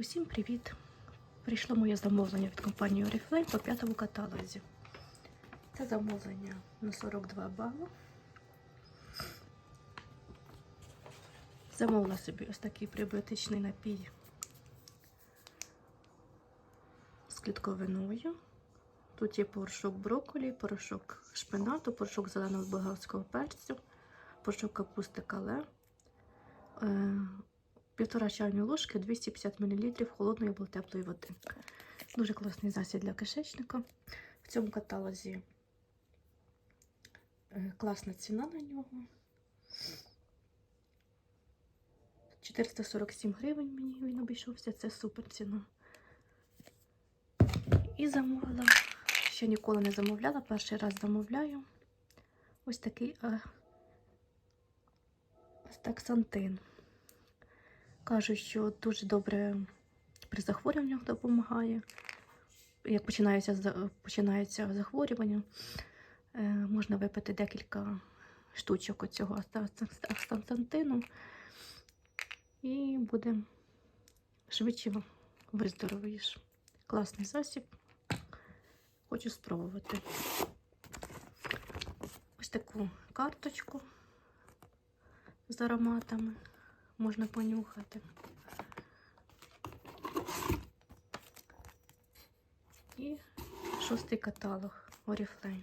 Усім привіт! Прийшло моє замовлення від компанії Oriflame по п'ятому каталозі. Це замовлення на 42 бали. Замовила собі ось такий прибіотичний напій з клітковиною. Тут є порошок брокколі, порошок шпинату, порошок зеленого болгарського перцю, порошок капусти кале. Е, Півтора чайної ложки 250 мл холодної або теплої води. Дуже класний засіб для кишечника. В цьому каталозі е, класна ціна на нього. 447 гривень мені він обійшовся, це супер ціна. І замовила, ще ніколи не замовляла, перший раз замовляю. Ось такий е, астаксантин. Кажуть, що дуже добре при захворюваннях допомагає. Як починається, починається захворювання, е, можна випити декілька штучок оцього астансантину і буде швидше виздоровієш. Класний засіб. Хочу спробувати. Ось таку карточку з ароматами можна понюхати. І шостий каталог Oriflame.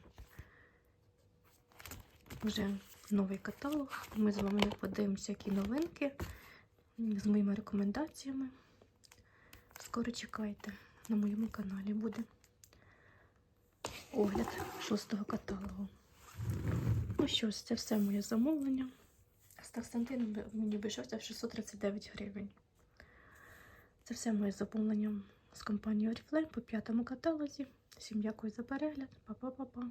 Вже новий каталог. Ми з вами подивимося, які новинки з моїми рекомендаціями. Скоро чекайте на моєму каналі буде огляд шостого каталогу. Ну що ж, це все моє замовлення. Стаксантин мені обійшовся в 639 гривень. Це все моє заповнення з компанії Oriflame по п'ятому каталозі. Всім дякую за перегляд. Па-па-па-па.